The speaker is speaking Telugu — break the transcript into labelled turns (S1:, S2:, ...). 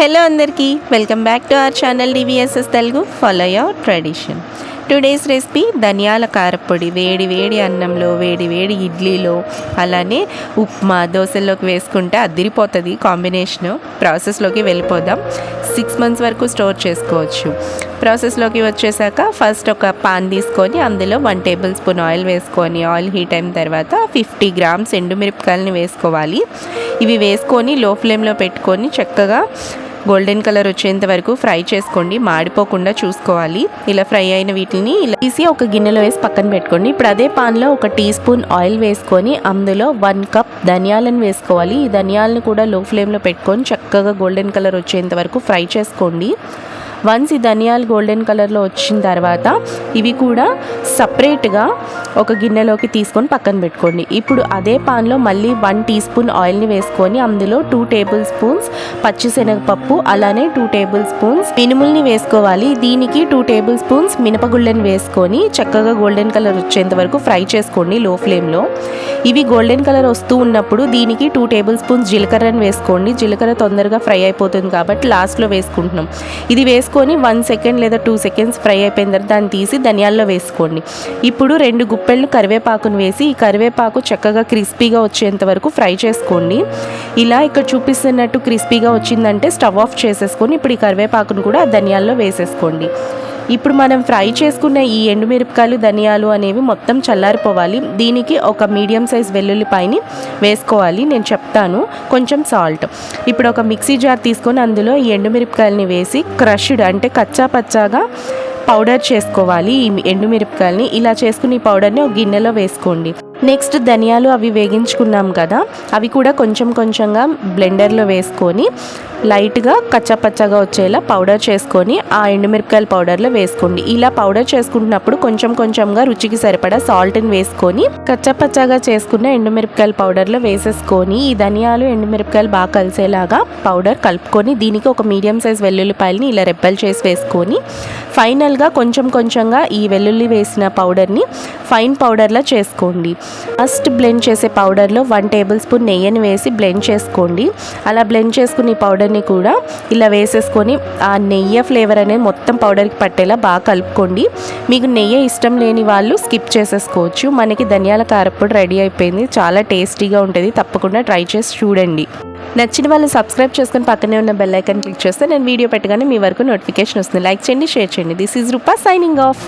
S1: హలో అందరికీ. Welcome back to our channel DVSS Telugu follow your tradition today's recipe ధనియాల కారపొడి. వేడి వేడి అన్నంలో వేడి వేడి ఇడ్లీలో అలానే ఉప్మా దోశల్లోకి వేసుకుంటే అదిరిపోతుంది కాంబినేషను. ప్రాసెస్లోకి వెళ్ళిపోదాం. సిక్స్ మంత్స్ వరకు స్టోర్ చేసుకోవచ్చు. ప్రాసెస్లోకి వచ్చేసాక ఫస్ట్ ఒక పాన్ తీసుకొని అందులో వన్ టేబుల్ స్పూన్ ఆయిల్ వేసుకొని ఆయిల్ హీట్ అయిన తర్వాత ఫిఫ్టీ గ్రామ్స్ ఎండుమిరపకాయలని వేసుకోవాలి. ఇవి వేసుకొని లో ఫ్లేమ్లో పెట్టుకొని చక్కగా గోల్డెన్ కలర్ వచ్చేంత వరకు ఫ్రై చేసుకోండి మాడిపోకుండా చూసుకోవాలి. ఇలా ఫ్రై అయిన వీటిని ఇలా తీసి ఒక గిన్నెలో వేసి పక్కన పెట్టుకోండి. ఇప్పుడు అదే పాన్లో ఒక టీ స్పూన్ ఆయిల్ వేసుకొని అందులో వన్ కప్ ధనియాలను వేసుకోవాలి. ఈ ధనియాలను కూడా లో ఫ్లేమ్లో పెట్టుకొని చక్కగా గోల్డెన్ కలర్ వచ్చేంత వరకు ఫ్రై చేసుకోండి. వన్స్ ఈ ధనియాలు గోల్డెన్ కలర్లో వచ్చిన తర్వాత ఇవి కూడా సపరేట్గా ఒక గిన్నెలోకి తీసుకొని పక్కన పెట్టుకోండి. ఇప్పుడు అదే పాన్లో మళ్ళీ వన్ టీ స్పూన్ ఆయిల్ని వేసుకొని అందులో టూ టేబుల్ స్పూన్స్ పచ్చిశనగపప్పు అలానే టూ టేబుల్ స్పూన్స్ మినుముల్ని వేసుకోవాలి. దీనికి టూ టేబుల్ స్పూన్స్ మినపగుళ్ళని వేసుకొని చక్కగా గోల్డెన్ కలర్ వచ్చేంత వరకు ఫ్రై చేసుకోండి లో ఫ్లేమ్లో. ఇవి గోల్డెన్ కలర్ వస్తూ ఉన్నప్పుడు దీనికి టూ టేబుల్ స్పూన్స్ జీలకర్రని వేసుకోండి. జీలకర్ర తొందరగా ఫ్రై అయిపోతుంది కాబట్టి లాస్ట్లో వేసుకుంటున్నాం. ఇది వేసుకొని వన్ సెకండ్ లేదా టూ సెకండ్స్ ఫ్రై అయిపోయిన తర్వాత దాన్ని తీసి ధనియాల్లో వేసుకోండి. ఇప్పుడు రెండు గుప్పెళ్ళు కరివేపాకును వేసి ఈ కరివేపాకు చక్కగా క్రిస్పీగా వచ్చేంత వరకు ఫ్రై చేసుకోండి. ఇలా ఇక్కడ చూపిస్తున్నట్టు క్రిస్పీగా వచ్చిందంటే స్టవ్ ఆఫ్ చేసేసుకొని ఇప్పుడు ఈ కరివేపాకును కూడా ఆ ధనియాల్లో వేసేసుకోండి. ఇప్పుడు మనం ఫ్రై చేసుకున్న ఈ ఎండుమిరపకాయలు ధనియాలు అనేవి మొత్తం చల్లారిపోవాలి. దీనికి ఒక మీడియం సైజ్ వెల్లుల్లిపాయని వేసుకోవాలి. నేను చెప్తాను. కొంచెం సాల్ట్. ఇప్పుడు ఒక మిక్సీ జార్ తీసుకొని అందులో ఈ ఎండుమిరపకాయలని వేసి క్రష్డ్ అంటే కచ్చా పచ్చాగా పౌడర్ చేసుకోవాలి. ఈ ఎండుమిరపకాయలని ఇలా చేసుకుని ఈ పౌడర్ని ఒక గిన్నెలో వేసుకోండి. నెక్స్ట్ ధనియాలు అవి వేగించుకున్నాం కదా అవి కూడా కొంచెం కొంచెంగా బ్లెండర్లో వేసుకొని లైట్గా కచ్చపచ్చగా వచ్చేలా పౌడర్ చేసుకొని ఆ ఎండుమిరపకాయల పౌడర్లో వేసుకోండి. ఇలా పౌడర్ చేసుకుంటున్నప్పుడు కొంచెం కొంచెంగా రుచికి సరిపడా సాల్ట్ని వేసుకొని కచ్చపచ్చగా చేసుకున్న ఎండుమిరపకాయల పౌడర్లో వేసేసుకొని ఈ ధనియాలు ఎండుమిరపకాయలు బాగా కలిసేలాగా పౌడర్ కలుపుకొని దీనికి ఒక మీడియం సైజ్ వెల్లుల్లిపాయలని ఇలా రెబ్బలు చేసి వేసుకొని ఫైనల్గా కొంచెం కొంచెంగా ఈ వెల్లుల్లి వేసిన పౌడర్ని ఫైన్ పౌడర్లా చేసుకోండి. ఫస్ట్ బ్లెండ్ చేసే పౌడర్లో వన్ టేబుల్ స్పూన్ నెయ్యిని వేసి బ్లెండ్ చేసుకోండి. అలా బ్లెండ్ చేసుకుని ఈ పౌడర్ని కూడా ఇలా వేసేసుకొని ఆ నెయ్యి ఫ్లేవర్ అనేది మొత్తం పౌడర్కి పట్టేలా బాగా కలుపుకోండి. మీకు నెయ్యి ఇష్టం లేని వాళ్ళు స్కిప్ చేసేసుకోవచ్చు. మనకి ధనియాల కారపొడి రెడీ అయిపోయింది. చాలా టేస్టీగా ఉంటుంది. తప్పకుండా ట్రై చేసి చూడండి. నచ్చిన వాళ్ళు సబ్స్క్రైబ్ చేసుకొని పక్కనే ఉన్న బెల్ ఐకన్ క్లిక్ చేస్తే నేను వీడియో పెట్టగానే మీ వరకు నోటిఫికేషన్ వస్తుంది. లైక్ చేయండి షేర్ చేయండి. This is Rupa signing off.